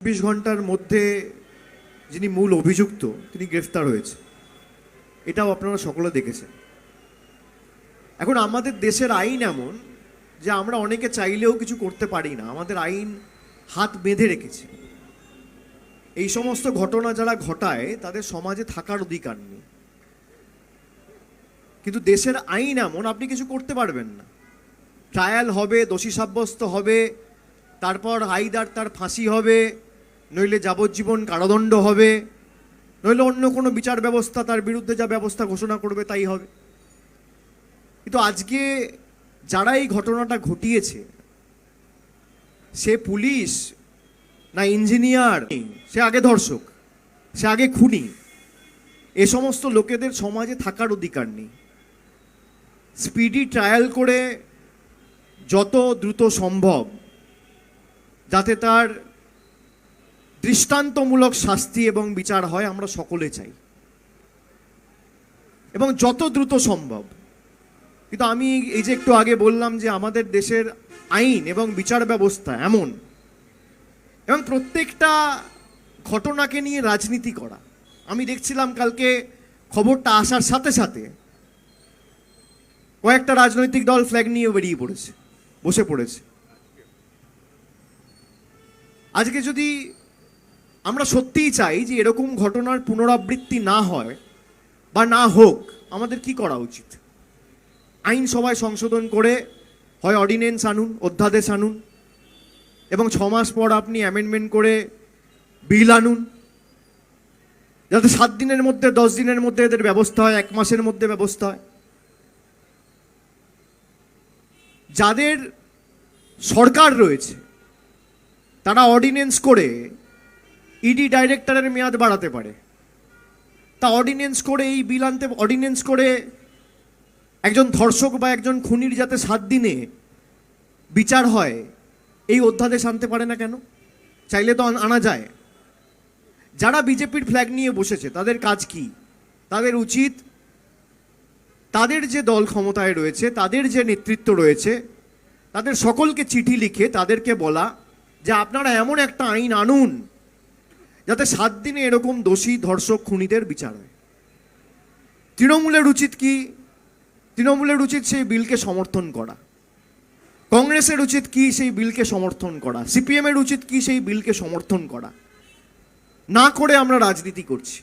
চব্বিশ ঘণ্টার মধ্যে যিনি মূল অভিযুক্ত, তিনি গ্রেফতার হয়েছে। এটাও আপনারা সকলে দেখেছেন। এখন আমাদের দেশের আইন এমন যে আমরা অনেকে চাইলেও কিছু করতে পারি না। আমাদের আইন হাত বেঁধে রেখেছে। এই সমস্ত ঘটনা যারা ঘটায়, তাদের সমাজে থাকার অধিকার নেই। কিন্তু দেশের আইন এমন, আপনি কিছু করতে পারবেন না। ট্রায়াল হবে, দোষী সাব্যস্ত হবে, তারপর আইদার তার ফাঁসি হবে নইলে যাবজ্জীবন কারাদণ্ড হবে। নইলে অন্য কোনো বিচার ব্যবস্থা তার বিরুদ্ধে যা ব্যবস্থা ঘোষণা করবে তাই হবে। কিন্তু আজকে যারা এই ঘটনাটা ঘটিয়েছে, সে পুলিশ না ইঞ্জিনিয়ার, সে আগে ধর্ষক, সে আগে খুনি, এ সমস্ত লোকেদের সমাজে থাকার অধিকার নেই। স্পিডি ট্রায়াল করে যত দ্রুত সম্ভব যাতে তার দৃষ্টান্তমূলক শাস্তি এবং বিচার হয়, আমরা সকলে চাই। এবং যত দ্রুত সম্ভব। কিন্তু আমি এই যে একটু আগে বললাম যে আমাদের দেশের আইন এবং বিচার ব্যবস্থা এমন, এবং প্রত্যেকটা ঘটনাকে নিয়ে রাজনীতি করা। আমি দেখছিলাম কালকে খবরটা আসার সাথে সাথে কয়েকটা রাজনৈতিক দল ফ্ল্যাগ নিয়ে বেরিয়ে পড়েছে, বসে পড়েছে। আজকে যদি আমরা সত্যিই চাই যে এরকম ঘটনার পুনরাবৃত্তি না হয় বা না হোক, আমাদের কি করা উচিত? আইন সভায় সংশোধন করে, হয় অর্ডিনেন্স আনুন, অধ্যাদেশ আনুন, এবং ছ মাস পর আপনি অ্যামেন্ডমেন্ট করে বিল আনুন, যাতে সাত দিনের মধ্যে, দশ দিনের মধ্যে এদের ব্যবস্থা হয়, এক মাসের মধ্যে ব্যবস্থা হয়। যাদের সরকার রয়েছে, তারা অর্ডিনেন্স করে ইডি ডাইরেক্টরের মেয়াদ বাড়াতে পারে। তা অর্ডিনেন্স করে, এই বিল আনতে অর্ডিনেন্স করে একজন ধর্ষক বা একজন খুনির যাতে সাত দিনে বিচার হয়, এই অধ্যাদেশ আনতে পারে না কেন? চাইলে তো আনা যায়। যারা বিজেপির ফ্ল্যাগ নিয়ে বসেছে, তাদের কাজ কি? তাদের উচিত তাদের যে দল ক্ষমতায় রয়েছে, তাদের যে নেতৃত্ব রয়েছে, তাদের সকলকে চিঠি লিখে তাদেরকে বলা যে আপনারা এমন একটা আইন আনুন যাতে সাত দিনে এরকম দোষী ধর্ষক খুনিদের বিচার হয়। তৃণমূলের উচিত কি? তৃণমূলের উচিত সেই বিলকে সমর্থন করা। কংগ্রেসের উচিত কি সেই বিলকে সমর্থন করা? সিপিএমের উচিত কি সেই বিলকে সমর্থন করা? না করে আমরা রাজনীতি করছি।